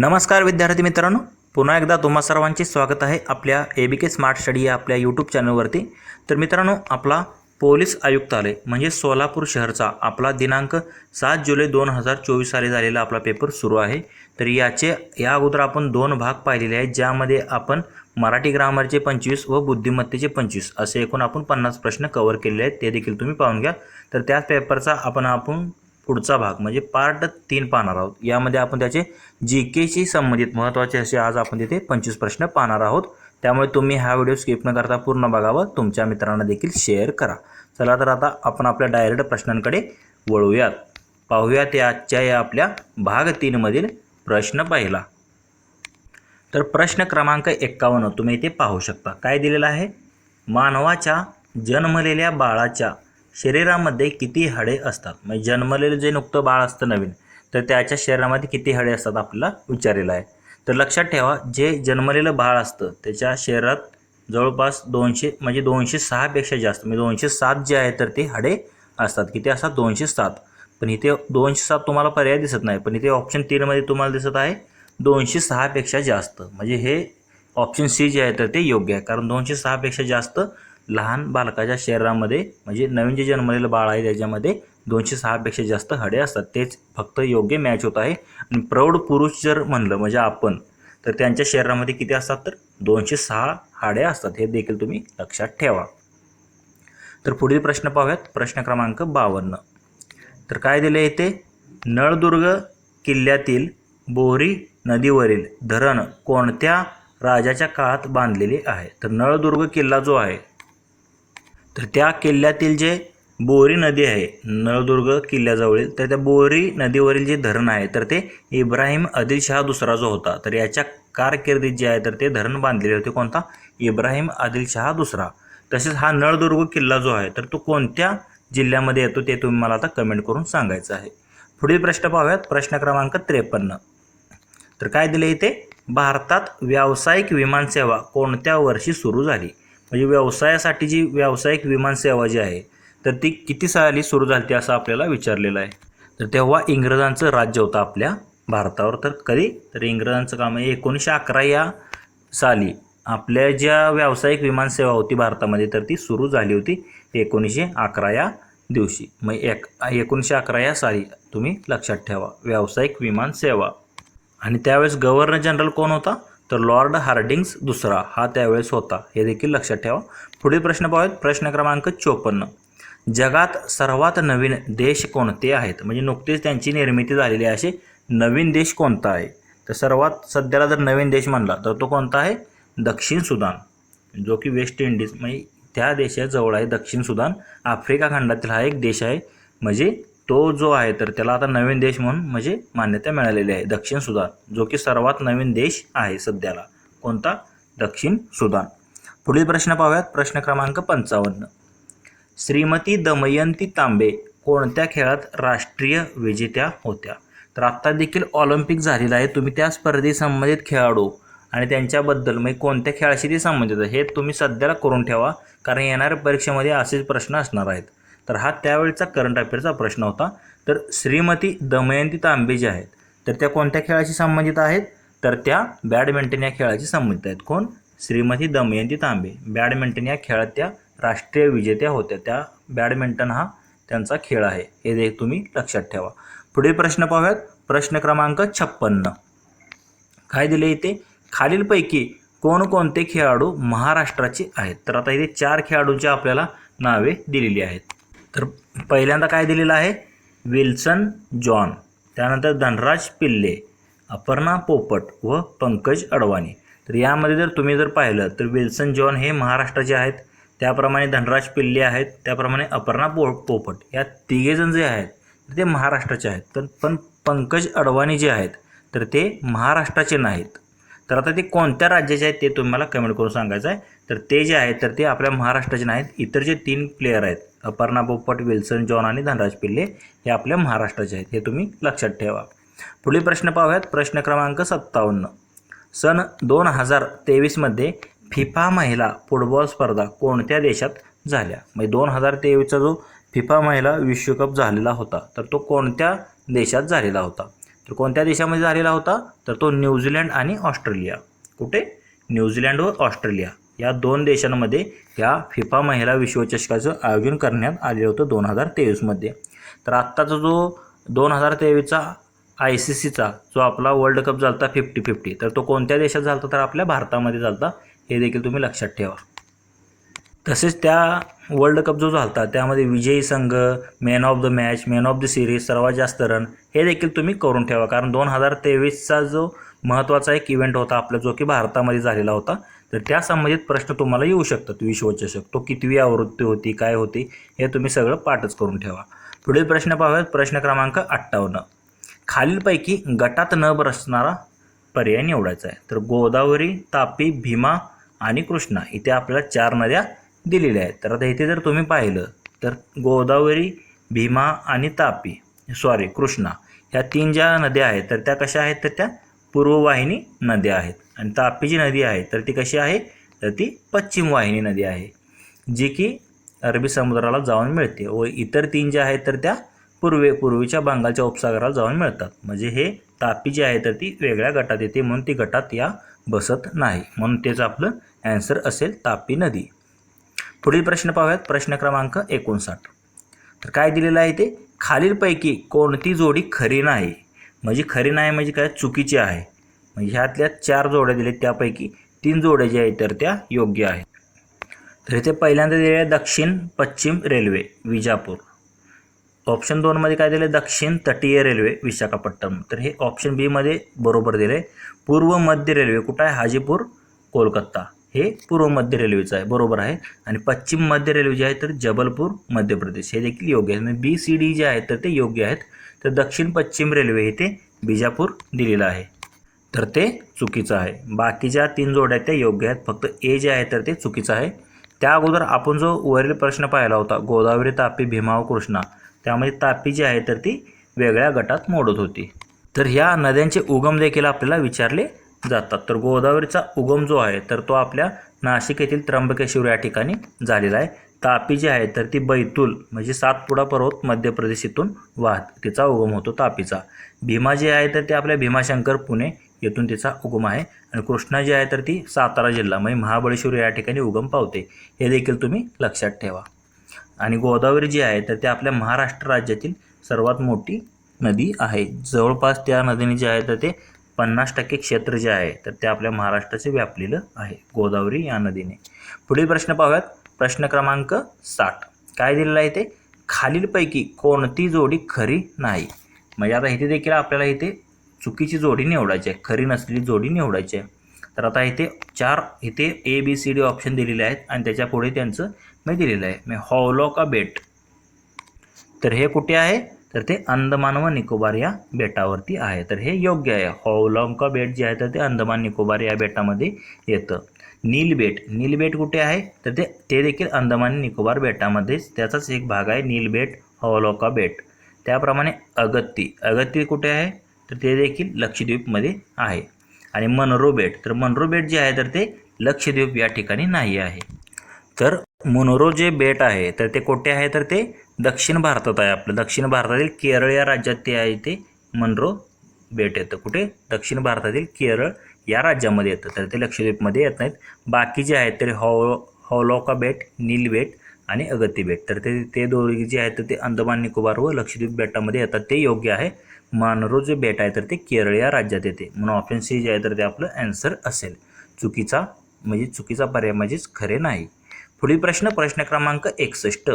नमस्कार विद्यार्थी मित्रांनो. पुन्हा एकदा तुम्हा सर्वांचे स्वागत आहे आपल्या ए बी के स्मार्ट स्टडी या आपल्या यूट्यूब चॅनलवरती तर मित्रांनो आपला पोलीस आयुक्तालय म्हणजे सोलापूर शहरचा आपला दिनांक सात जुलै दोन हजार चोवीस साली झालेला आपला पेपर सुरू आहे. तर याचे या अगोदर आपण दोन भाग पाहिलेले आहेत ज्यामध्ये आपण मराठी ग्रामरचे पंचवीस व बुद्धिमत्तेचे पंचवीस असे एकूण आपण पन्नास प्रश्न कव्हर केलेले आहेत ते देखील तुम्ही पाहून घ्या. तर त्याच पेपरचा आपण आपण पुढचा भाग म्हणजे पार्ट तीन पाहणार आहोत. यामध्ये आपण त्याचे जी केशी संबंधित महत्त्वाचे असे आज आपण तिथे पंचवीस प्रश्न पाहणार आहोत. त्यामुळे तुम्ही हा व्हिडिओ स्किप न करता पूर्ण बघावं तुमच्या मित्रांना देखील शेअर करा. चला तर आता आपण आपल्या डायरेक्ट प्रश्नांकडे वळूयात. पाहूयात या आजच्या या आपल्या भाग तीनमधील प्रश्न पहिला. तर प्रश्न क्रमांक एक्कावन्न तुम्ही इथे पाहू शकता. काय दिलेलं आहे? मानवाच्या जन्मलेल्या बाळाच्या शरीरामध्ये किती हाडे असतात? म्हणजे जन्मलेलं जे नुकतं बाळ असतं नवीन तर त्याच्या शरीरामध्ये किती हाडे असतात आपल्याला विचारलेलं आहे. तर लक्षात ठेवा जे जन्मलेलं बाळ असतं त्याच्या शरीरात जवळपास दोनशे म्हणजे दोनशे सहापेक्षा जास्त म्हणजे दोनशे सात जे आहे तर ते हाडे असतात. किती असतात? दोनशे सात. पण इथे दोनशे सात तुम्हाला पर्याय दिसत नाही पण इथे ऑप्शन तीनमध्ये तुम्हाला दिसत आहे दोनशे सहापेक्षा जास्त. म्हणजे हे ऑप्शन सी जे आहे तर ते योग्य आहे. कारण दोनशे सहापेक्षा जास्त लहान बालकाच्या शरीरामध्ये म्हणजे नवीन जे जन्मलेलं बाळ आहे त्याच्यामध्ये दोनशे सहापेक्षा जास्त हाडे असतात. तेच फक्त योग्य मॅच होत आहे. आणि प्रौढ पुरुष जर म्हणलं म्हणजे आपण तर त्यांच्या शरीरामध्ये किती असतात तर? दोनशे सहा हाडे असतात. हे देखील तुम्ही लक्षात ठेवा. तर पुढील प्रश्न पाहूयात. प्रश्न क्रमांक बावन्न. तर काय दिले येते नळदुर्ग किल्ल्यातील बोरी नदीवरील धरण कोणत्या राजाच्या काळात बांधलेले आहे? तर नळदुर्ग किल्ला जो आहे तर त्या किल्ल्यातील जे बोरी नदी आहे नळदुर्ग किल्ल्याजवळील तर त्या बोरी नदीवरील जे धरण आहे तर ते इब्राहिम आदिलशहा दुसरा जो होता तर याच्या कारकिर्दीत जे आहे तर ते धरण बांधलेले होते कोणता? इब्राहिम आदिलशहा दुसरा. तसेच हा नळदुर्ग किल्ला जो आहे तर तो कोणत्या जिल्ह्यामध्ये येतो ते तुम्ही मला आता कमेंट करून सांगायचं आहे. पुढील प्रश्न पाहूयात. प्रश्न क्रमांक त्रेपन्न. तर काय दिले इथे? भारतात व्यावसायिक विमानसेवा कोणत्या वर्षी सुरू झाली? म्हणजे व्यवसायासाठी जी व्यावसायिक विमानसेवा जी आहे तर ती किती साली सुरू झाली असं आपल्याला विचारलेलं आहे. तर तेव्हा इंग्रजांचं राज्य होतं आपल्या भारतावर. तर कधी? तर इंग्रजांचं काम आहे एकोणीसशे अकरा या साली आपल्या ज्या व्यावसायिक विमानसेवा होती भारतामध्ये तर ती सुरू झाली होती एकोणीसशे अकरा या दिवशी. मग एक एकोणीसशे अकरा या साली तुम्ही लक्षात ठेवा व्यावसायिक विमानसेवा आणि त्यावेळेस गव्हर्नर जनरल कोण होता? तर लॉर्ड हार्डिंग्स दुसरा हा त्यावेळेस होता. हे देखील लक्षात ठेवा. पुढील प्रश्न पाहूयात. प्रश्न क्रमांक चोपन्न. जगात सर्वात नवीन देश कोणते आहेत? म्हणजे नुकतेच त्यांची निर्मिती झालेली असे नवीन देश कोणता आहे? तर सर्वात सध्याला जर नवीन देश म्हणला तर तो कोणता आहे? दक्षिण सुदान. जो की वेस्ट इंडिज म्हणजे त्या देशाजवळ आहे दक्षिण सुदान. आफ्रिका खंडातील हा एक देश आहे. म्हणजे तो जो आहे तर त्याला आता नवीन देश म्हणून म्हणजे मान्यता मिळालेली आहे. दक्षिण सुदान जो की सर्वात नवीन देश आहे सध्याला. कोणता? दक्षिण सुदान. पुढील प्रश्न पाहूयात. प्रश्न क्रमांक पंचावन्न. श्रीमती दमयंती तांबे कोणत्या खेळात राष्ट्रीय विजेत्या होत्या? तर आत्ता देखील ऑलिम्पिक झालेलं आहे. तुम्ही त्या स्पर्धे संबंधित खेळाडू आणि त्यांच्याबद्दल म्हणजे कोणत्या खेळाशी ते संबंधित आहे हे तुम्ही सध्याला करून ठेवा. कारण येणाऱ्या परीक्षेमध्ये असेच प्रश्न असणार आहेत. तर हा त्यावेळचा करंट अफेअरचा प्रश्न होता. तर श्रीमती दमयंती तांबे जे आहेत. तर त्या कोणत्या खेळाशी संबंधित आहेत? तर त्या बॅडमिंटन या खेळाशी संबंधित आहेत. कोण? श्रीमती दमयंती तांबे. बॅडमिंटन या खेळात त्या राष्ट्रीय विजेत्या होत्या. त्या बॅडमिंटन हा त्यांचा खेळ आहे. हे दे तुम्ही लक्षात ठेवा. पुढील प्रश्न पाहूयात. प्रश्न क्रमांक छप्पन्न. काय दिले इथे? खालीलपैकी कोणकोणते खेळाडू महाराष्ट्राचे आहेत? तर आता इथे चार खेळाडूंची आपल्याला नावे दिलेली आहेत. तर पहिल्यांदा काय दिलेलं आहे? Wilson John. त्यानंतर धनराज पिल्ले अपर्णा पोपट व पंकज अडवाणी. तर यामध्ये जर तुम्ही जर पाहिलं तर विल्सन जॉन हे महाराष्ट्राचे आहेत. त्याप्रमाणे धनराज पिल्ले आहेत. त्याप्रमाणे अपर्णा पो पोपट या तिघेजण जे आहेत ते महाराष्ट्राचे आहेत. तर पण पंकज अडवाणी जे आहेत तर ते महाराष्ट्राचे नाहीत. तर आता ते कोणत्या राज्याचे आहेत ते तुम्ही मला कमेंट करून सांगायचं आहे. तर ते जे आहेत तर ते आपल्या महाराष्ट्राचे नाहीत इतर जे तीन प्लेयर आहेत अपर्णा पोपट विल्सन जॉन आणि धनराज पिल्ले हे आपल्या महाराष्ट्राचे आहेत. हे तुम्ही लक्षात ठेवा. पुढील प्रश्न पाहूयात. प्रश्न क्रमांक सत्तावन्न. सन दोन हजार तेवीसमध्ये फिफा महिला फुटबॉल स्पर्धा कोणत्या देशात झाल्या? म्हणजे दोन हजार तेवीसचा जो फिफा महिला विश्वकप झालेला होता तर तो कोणत्या देशात झालेला होता? तर कोणत्या देशामध्ये झालेला होता? तर तो न्यूझीलंड आणि ऑस्ट्रेलिया. कुठे? न्यूझीलंड व ऑस्ट्रेलिया. या दोन देशांमध्ये या फिफा महिला विश्वचषकाचं आयोजन करण्यात आलेलं होतं दोन हजार तेवीसमध्ये तर आत्ताचा जो दोन हजार तेवीसचा आय सी सीचा जो आपला वर्ल्ड कप झाला होता फिफ्टी फिफ्टी तर तो कोणत्या देशात झाला होता तर आपल्या भारतामध्ये झाला होता हे देखील तुम्ही लक्षात ठेवा. तसेच त्या वर्ल्ड कप जो झाला होता त्यामध्ये विजयी संघ man of the match man of the series सर्वात जास्त रन हे देखील तुम्ही करून ठेवा. कारण दोन हजार तेवीसचा जो महत्त्वाचा एक इव्हेंट होता आपला जो की भारतामध्ये झालेला होता तर त्या संबंधित प्रश्न तुम्हाला येऊ शकतात. विश्वचषक तो कितवी आवृत्ती होती काय होती हे तुम्ही सगळं पाठच करून ठेवा. पुढील प्रश्न पाहूयात. प्रश्न क्रमांक अठ्ठावन्न. खालीलपैकी गटात न बसणारा पर्याय निवडायचा आहे. तर गोदावरी तापी भीमा आणि कृष्णा इथे आपल्याला चार नद्या दिलेल्या आहेत. तर आता इथे जर तुम्ही पाहिलं तर गोदावरी भीमा आणि तापी सॉरी कृष्णा ह्या तीन ज्या नद्या आहेत तर त्या कशा आहेत? तर त्या पूर्ववाहिनी नद्या आहेत. आणि तापी जी नदी आहे तर ती कशी आहे? तर ती पश्चिम वाहिनी नदी आहे जी की अरबी समुद्राला जाऊन मिळते व इतर तीन ज्या आहेत तर त्या पूर्वे पूर्वीच्या बंगालच्या उपसागराला जाऊन मिळतात. म्हणजे हे तापी जी आहे तर ती वेगळ्या गटात येते म्हणून ती गटात या बसत नाही. म्हणून तेच आपलं ॲन्सर असेल तापी नदी. पुढील प्रश्न पाहूयात. प्रश्न क्रमांक एकोणसाठ. तर काय दिलेलं आहे ते? खालीलपैकी कोणती जोडी खरी नाही? म्हणजे खरी नाही म्हणजे काय? चुकीची आहे. म्हणजे ह्यातल्या चार जोड्या दिल्या त्यापैकी तीन जोड्या ज्या आहेत तर त्या योग्य आहेत. तर इथे पहिल्यांदा दिले आहे दक्षिण पश्चिम रेल्वे विजापूर. ऑप्शन दोनमध्ये काय दिलं दक्षिण तटीय रेल्वे विशाखापट्टणम. तर हे ऑप्शन बीमध्ये बरोबर दिलं आहे पूर्व मध्य रेल्वे कुठं आहे? हाजीपूर कोलकाता. हे पूर्व मध्य रेल्वेचं आहे. बरोबर आहे. आणि पश्चिम मध्य रेल्वे जे आहे तर जबलपूर मध्य प्रदेश. हे देखील योग्य आहे. बी सी डी जे आहेत तर ते योग्य आहेत. तर दक्षिण पश्चिम रेल्वे इथे बिजापूर दिलेलं आहे. तर ते चुकीचं आहे. बाकीच्या तीन जोड्या आहेत त्या योग्य आहेत. फक्त ए जे आहे तर ते चुकीचं आहे. त्या अगोदर आपण जो वरील प्रश्न पाहिला होता गोदावरी तापी भीमाव कृष्णा. त्यामध्ये तापी जी आहे तर ती वेगळ्या गटात मोडत होती. तर ह्या नद्यांचे उगम देखील आपल्याला विचारले जातात. तर गोदावरीचा उगम जो आहे तर तो आपल्या नाशिक येथील त्र्यंबकेश्वर या ठिकाणी झालेला आहे. तापी जी आहे तर ती बैतूल म्हणजे सातपुडा पर्वत मध्य प्रदेश इथून वाहत तिचा उगम होतो तापीचा. भीमा जी आहे तर ते आपल्या भीमाशंकर पुणे येथून तिचा उगम आहे. आणि कृष्णा जी आहे तर ती सातारा जिल्हा म्हणजे महाबळेश्वर या ठिकाणी उगम पावते. हे देखील तुम्ही लक्षात ठेवा. आणि गोदावरी जी आहे तर ते आपल्या महाराष्ट्र राज्यातील सर्वात मोठी नदी आहे. जवळपास त्या नदीने जे आहे तर ते पन्नास टक्के क्षेत्र जे आहे तर ते आपल्या महाराष्ट्राचे व्यापलेलं आहे. गोदावरी या नदीने. पुढील प्रश्न पाहूयात. प्रश्न क्रमांक साठ. काय दिलेलं आहे ते खालीलपैकी कोणती जोडी खरी नाही? म्हणजे आता इथे देखील आपल्याला इथे चुकीची जोडी निवडायची आहे. खरी नसलेली जोडी निवडायची आहे. तर आता इथे चार इथे A B C D option दिलेले आहेत आणि त्याच्या पुढे त्यांचं मी दिलेलं आहे. मी हॉलोका बेट तर हे कुठे आहे? तर ते अंदमान व निकोबार या बेटावरती आहे. तर हे योग्य आहे. हो, हॉलोका बेट जे आहे तर ते अंदमान निकोबार या बेटामध्ये येतं. नील बेट नील बेट कुठे आहे? तर ते ते देखील अंदमान निकोबार बेटामध्येच त्याचाच एक भाग आहे नील बेट हो, हॉलोका बेट. त्याप्रमाणे अगत्ती अगत्ती कुठे आहे? तर ते देखील लक्षद्वीपमध्ये आहे. आणि मनरो बेट तर मनरो बेट जे आहे तर ते लक्षद्वीप या ठिकाणी नाही आहे. तर मनोरो जे बेट आहे तर ते कुठे आहे? तर ते दक्षिण भारतात आहे आपलं. दक्षिण भारतातील केरळ या राज्यात ते आहे ते मनरो बेट येतं. कुठे? दक्षिण भारतातील केरळ या राज्यामध्ये येतं. तर ते लक्षद्वीपमध्ये येत नाहीत. बाकी जे आहेत तर हॉ हॉलोका बेट नील बेट आणि अगती बेट. तर ते ते दोघे जे आहेत तर ते अंदमान निकोबार व लक्षद्वीप बेटामध्ये येतात. ते योग्य आहे. मानरो जे बेट आहे तर ते केरळ या राज्यात येते. म्हणून ऑप्शन सी जे आहे तर ते आपलं ॲन्सर असेल. चुकीचा म्हणजे चुकीचा पर्याय म्हणजेच खरे नाही. पुढील प्रश्न प्रश्न क्रमांक एकसष्ट.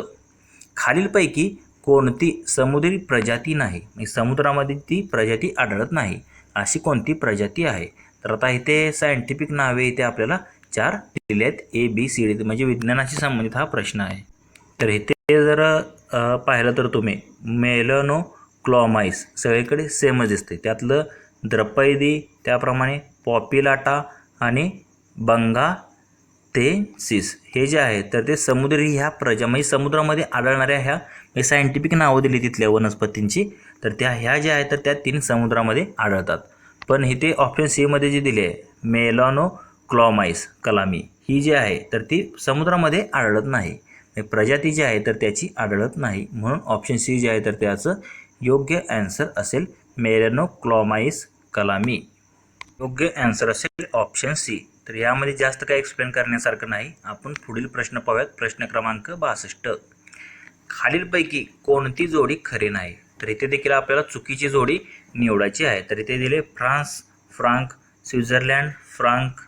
खालीलपैकी कोणती समुद्री प्रजाती नाही? म्हणजे समुद्रामध्ये ती प्रजाती आढळत नाही. अशी कोणती प्रजाती आहे? तर आता इथे सायंटिफिक नावे इथे आपल्याला चार दिले आहेत ए बी सी डी म्हणजे विज्ञानाशी संबंधित हा प्रश्न आहे. तर इथे जर पाहिलं तर तुम्ही मेलनो क्लॉमाइस सगळीकडे सेमच दिसते. त्यातलं द्रपैदी त्याप्रमाणे पॉपिलाटा आणि बंगा ते सिस. हे जे आहे तर ते समुद्री ह्या प्रजा म्हणजे समुद्रामध्ये आढळणाऱ्या ह्या मी सायंटिफिक नावं दिली तिथल्या वनस्पतींची. तर त्या ह्या ज्या आहेत तर त्या तीन समुद्रामध्ये आढळतात. पण इथे ऑप्शन सीमध्ये जे दिले आहे मेलॉनो क्लॉमाईस कलामी. ही जी आहे तर ती समुद्रामध्ये आढळत नाही. म्हणजे प्रजाती जी आहे तर त्याची आढळत नाही. म्हणून ऑप्शन सी जे आहे तर त्याचं योग्य ॲन्सर असेल मेरेनोक्लोमाइस कलामी. योग्य ॲन्सर असेल ऑप्शन सी तर यामध्ये जास्त काही एक्सप्लेन करण्यासारखं नाही. आपण पुढील प्रश्न पाहूयात. प्रश्न क्रमांक बासष्ट. खालीलपैकी कोणती जोडी खरी नाही? तर इथे देखील आपल्याला चुकीची जोडी निवडायची आहे. तर इथे दिले France franc Switzerland franc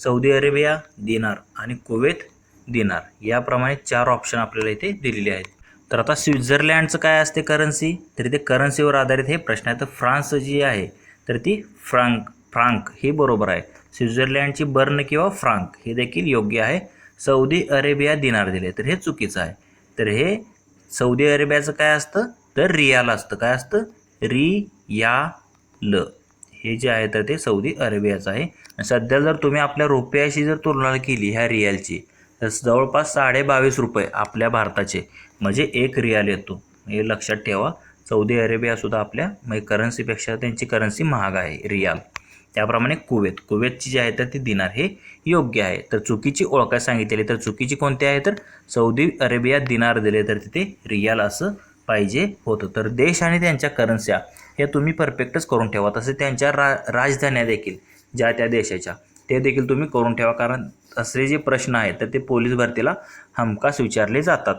Saudi Arabia दिनार आणि कुवेत दिनार. याप्रमाणे चार ऑप्शन आपल्याला इथे दिलेले आहेत. तर आता स्वित्झर्लँडचं काय असते करन्सी तर इथे करन्सीवर आधारित हे प्रश्न आहे. तर फ्रान्स जी आहे तर ती फ्रांक फ्रांक ही बरोबर आहे. स्वित्झर्लंडची बर्न किंवा फ्रांक हे देखील योग्य आहे. सौदी अरेबिया दिनार दिले. तर हे चुकीचं आहे. तर हे सौदी अरेबियाचं काय असतं? तर रियाल असतं. काय असतं? रियाल. हे जे आहे तर ते सौदी अरेबियाचं आहे. सध्या जर तुम्ही आपल्या रुपयाशी जर तुलना केली ह्या रियालची तर जवळपास साडे बावीस रुपये आपल्या भारताचे म्हणजे एक रियाल येतो. हे लक्षात ठेवा. सौदी अरेबियासुद्धा आपल्या म्हणजे करन्सीपेक्षा त्यांची करन्सी महाग आहे रियाल. त्याप्रमाणे कुवेत. कुवेतची जी आहे तर ती दिनार हे योग्य आहे. तर चुकीची ओळखाय सांगितलेली तर चुकीची कोणती आहे? तर सौदी अरेबिया दिनार दिले तर तिथे रियाल असं पाहिजे होतं. तर देश आणि त्यांच्या करन्स्या हे तुम्ही परफेक्टच करून ठेवा. तसे त्यांच्या रा राजधान्या देखील ज्या त्या देशाच्या ते देखील तुम्ही करून ठेवा. कारण असे जे प्रश्न आहेत तर ते पोलीस भरतीला हमखास विचारले जातात.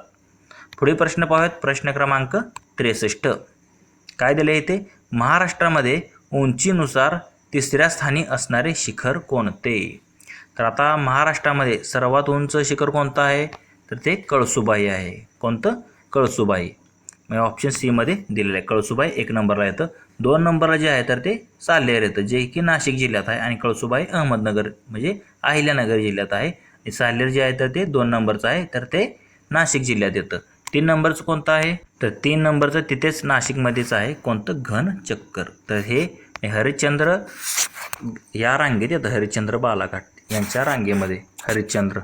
पुढे प्रश्न पाहूयात. प्रश्न क्रमांक त्रेसष्ट. काय दिले इथे? महाराष्ट्रामध्ये उंचीनुसार तिसऱ्या स्थानी असणारे शिखर कोणते? तर आता महाराष्ट्रामध्ये सर्वात उंच शिखर कोणतं आहे? तर ते कळसुबाई आहे. कोणतं? कळसुबाई. म्हणजे ऑप्शन सीमध्ये दिलेलं आहे. कळसुबाई एक नंबरला येतं. दोन नंबरला जे आहे तर ते साल्हेर येतं जे की नाशिक जिल्ह्यात आहे आणि कळसुबाई अहमदनगर म्हणजे अहिल्यानगर जिल्ह्यात आहे. सालेर साल्हेर जे आहे तर ते दोन नंबरचं आहे तर ते नाशिक जिल्ह्यात येतं. तीन नंबरचं कोणतं आहे? तर तीन नंबरचं तिथेच नाशिकमध्येच आहे कोणतं? घन चक्कर तर हे हरिश्चंद्र या रांगेत येतं हरिश्चंद्र बालाघाट यांच्या रांगेमध्ये हरिश्चंद्र.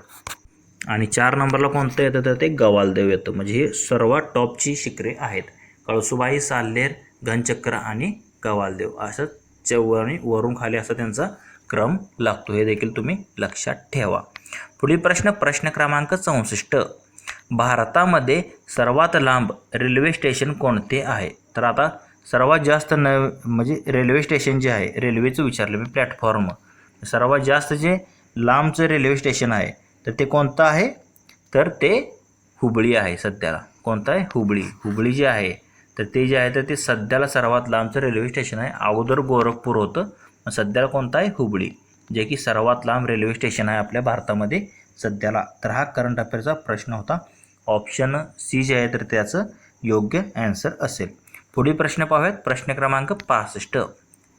आणि चार नंबरला कोणतं येतं तर ते गवालदेव येतं. म्हणजे हे सर्वात टॉपची शिखरे आहेत. कळसुबाई साल्हेर घनचक्र आणि गवालदेव. असं चवणी वरून खाली असा त्यांचा क्रम लागतो. हे देखील तुम्ही लक्षात ठेवा. पुढील प्रश्न प्रश्न क्रमांक चौसष्ट. भारतामध्ये सर्वात लांब रेल्वे स्टेशन कोणते आहे? तर आता सर्वात जास्त न म्हणजे रेल्वे स्टेशन जे आहे रेल्वेचं विचारलं मी प्लॅटफॉर्म. सर्वात जास्त जे लांबचं रेल्वे स्टेशन आहे तर ते कोणतं आहे? तर ते हुबळी आहे सध्याला. कोणतं आहे? हुबळी. हुबळी जे आहे तर ते जे आहे तर ते सध्याला सर्वात लांबचं रेल्वे स्टेशन आहे. अगोदर गोरखपूर होतं सध्याला कोणतं आहे? हुबळी. जे की सर्वात लांब रेल्वे स्टेशन आहे आपल्या भारतामध्ये सध्याला. तर हा करंट अफेअरचा प्रश्न होता. ऑप्शन सी जे आहे तर त्याचं योग्य ॲन्सर असेल. पुढील प्रश्न पाहूयात. प्रश्न क्रमांक पासष्ट.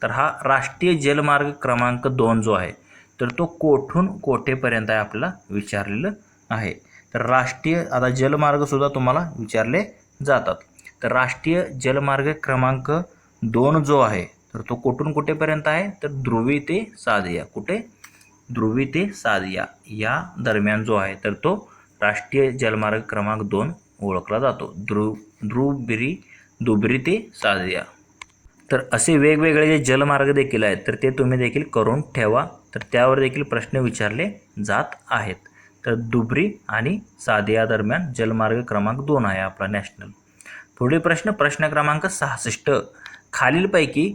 तर हा राष्ट्रीय जलमार्ग क्रमांक दोन जो आहे तर तो कोठून कोठेपर्यंत आहे आपला विचारलेलं आहे. तर राष्ट्रीय आता जलमार्गसुद्धा तुम्हाला विचारले जातात. तर राष्ट्रीय जलमार्ग क्रमांक दोन जो आहे तर तो कुठून कुठेपर्यंत आहे? तर ध्रुवी ते सादिया. कुठे? ध्रुवी ते सादिया. या दरम्यान जो आहे तर तो राष्ट्रीय जलमार्ग क्रमांक दोन ओळखला जातो. ध्रुव ध्रुवबिरी दुबरी ते सादिया तर असे वेगवेगळे जे जलमार्ग देखील आहेत तर ते तुम्ही देखील करून ठेवा. तर त्यावर देखील प्रश्न विचारले जात आहेत. तर दुबरी आणि सादिया दरम्यान जलमार्ग क्रमांक दोन आहे आपला नॅशनल. पुढील प्रश्न प्रश्न क्रमांक सहासष्ट. खालीलपैकी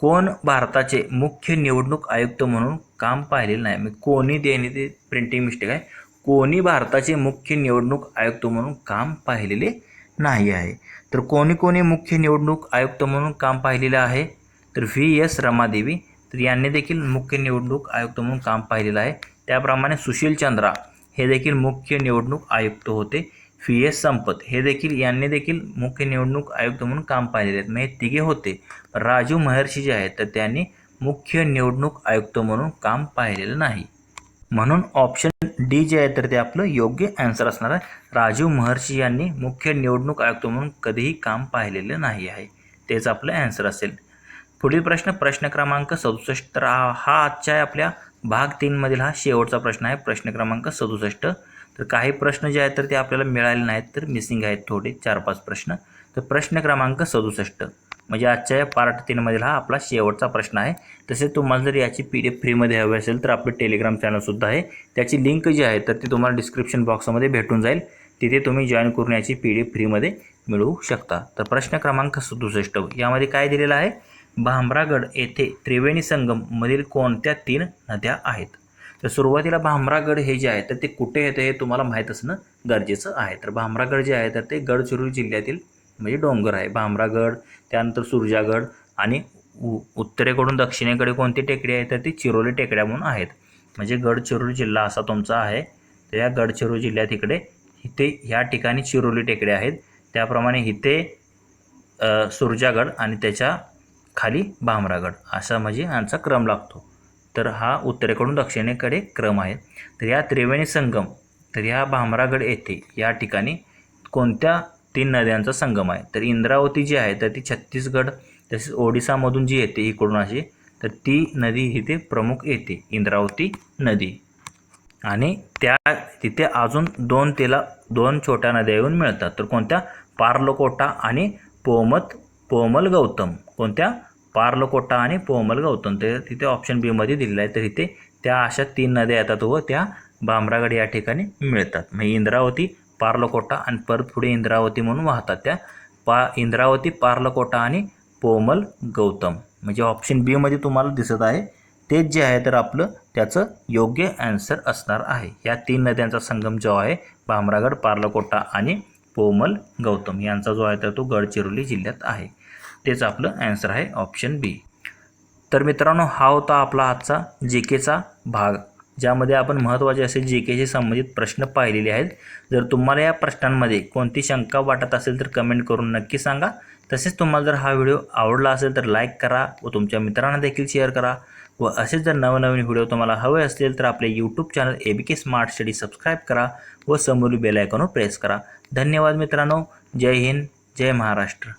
कोण भारताचे मुख्य निवडणूक आयुक्त म्हणून काम पाहिलेलं नाही? मी कोणी देणे ते प्रिंटिंग मिस्टेक आहे. कोणी भारताचे मुख्य निवडणूक आयुक्त म्हणून काम पाहिलेले नाही आहे. तर कोणी कोणी मुख्य निवडणूक आयुक्त म्हणून काम पाहिलेलं आहे. तर व्ही एस रमादेवी तर यांनी देखील मुख्य निवडणूक आयुक्त म्हणून काम पाहिलेलं आहे. त्याप्रमाणे सुशील चंद्रा हे देखील मुख्य निवडणूक आयुक्त होते. व्ही एस संपत हे देखील यांनी देखील मुख्य निवडणूक आयुक्त म्हणून काम पाहिलेले आहेत म्हणजे तिघे होते. राजू महर्षी जे आहेत तर त्यांनी मुख्य निवडणूक आयुक्त म्हणून काम पाहिलेलं नाही. म्हणून ऑप्शन डी जे आहे तर ते आपलं योग्य ॲन्सर असणार आहे. राजीव महर्षी यांनी मुख्य निवडणूक आयुक्त म्हणून कधीही काम पाहिलेलं नाही आहे. तेच आपलं ॲन्सर असेल. पुढील प्रश्न प्रश्न क्रमांक सदुसष्ट. तर हा आजच्या आहे आपल्या भाग तीनमधील हा शेवटचा प्रश्न आहे. प्रश्न क्रमांक सदुसष्ट. तर काही प्रश्न जे आहेत तर ते आपल्याला मिळाले नाहीत तर मिसिंग आहेत थोडे चार पाच प्रश्न. तर प्रश्न क्रमांक सदुसष्ट. म्हणजे आजच्या या पार्ट तीनमधील हा आपला शेवटचा प्रश्न आहे. तसेच तुम्हाला जर याची पी डी एफ फ्रीमध्ये हवी असेल तर आपले टेलिग्राम चॅनलसुद्धा आहे. त्याची लिंक जी आहे तर ती तुम्हाला डिस्क्रिप्शन बॉक्समध्ये भेटून जाईल. तिथे तुम्ही जॉईन करून याची पी डी एफ फ्रीमध्ये मिळवू शकता. तर प्रश्न क्रमांक सदुसष्ट यामध्ये काय दिलेलं आहे? भामरागड येथे त्रिवेणी संगम मधील कोणत्या तीन नद्या आहेत? तर सुरुवातीला भामरागड हे जे आहे तर ते कुठे येतं हे तुम्हाला माहीत असणं गरजेचं आहे. तर भामरागड जे आहे तर ते गडचिरोली जिल्ह्यातील म्हणजे डोंगर आहे भामरागड त्यानंतर सुरजागड आणि उ उत्तरेकडून दक्षिणेकडे कोणती टेकडी आहे तर ती चिरोली टेकड्या म्हणून आहेत. म्हणजे गडचिरोली जिल्हा असा तुमचा आहे. तर या गडचिरोली जिल्ह्यात इकडे इथे ह्या ठिकाणी चिरोली टेकड्या आहेत. त्याप्रमाणे इथे सुरजागड आणि त्याच्याखाली भामरागड असा म्हणजे यांचा क्रम लागतो. तर हा उत्तरेकडून दक्षिणेकडे क्रम आहे. तर या त्रिवेणी संगम तर या भामरागड येथे या ठिकाणी कोणत्या तीन नद्यांचा संगम आहे. तर इंद्रावती जी आहे तर ती छत्तीसगड तसेच ओडिसामधून जी येते इकडून अशी तर ती नदी इथे प्रमुख येते इंद्रावती नदी. आणि त्या तिथे अजून दोन तिला दोन छोट्या नद्या येऊन मिळतात. तर कोणत्या? पार्लकोटा आणि पोमत पोमल गौतम. कोणत्या? पार्लकोटा आणि पोमल गौतम. ते तिथे ऑप्शन बीमध्ये दिलेलं आहे. तर इथे त्या अशा तीन नद्या येतात व त्या भामरागड या ठिकाणी मिळतात. म्हणजे इंद्रावती पार्लकोटा आणि परत पुढे इंद्रावती म्हणून वाहतात त्या. पा इंद्रावती पार्लकोटा आणि पोमल गौतम. म्हणजे ऑप्शन बीमध्ये तुम्हाला दिसत आहे. तेच जे आहे तर आपलं त्याचं योग्य ॲन्सर असणार आहे. या तीन नद्यांचा संगम जो आहे भामरागड पार्लकोटा आणि पोमल गौतम यांचा जो आहे तर तो गडचिरोली जिल्ह्यात आहे. तेच आपलं ॲन्सर आहे ऑप्शन बी तर मित्रांनो हा होता आपला आजचा जी केचा भाग. ज्यामध्ये आपण महत्त्वाचे असे जी केशी संबंधित प्रश्न पाहिलेले आहेत. जर तुम्हाला या प्रश्नांमध्ये कोणती शंका वाटत असेल तर कमेंट करून नक्की सांगा. तसेच तुम्हाला जर हा व्हिडिओ आवडला असेल तर लाईक करा व तुमच्या मित्रांना देखील शेअर करा. व असेच जर नवनवीन व्हिडिओ तुम्हाला हवे असतील तर आपले YouTube channel A B K smart study subscribe करा व समोरील बेलायकॉनवर प्रेस करा. धन्यवाद मित्रांनो. जय हिंद. जय महाराष्ट्र.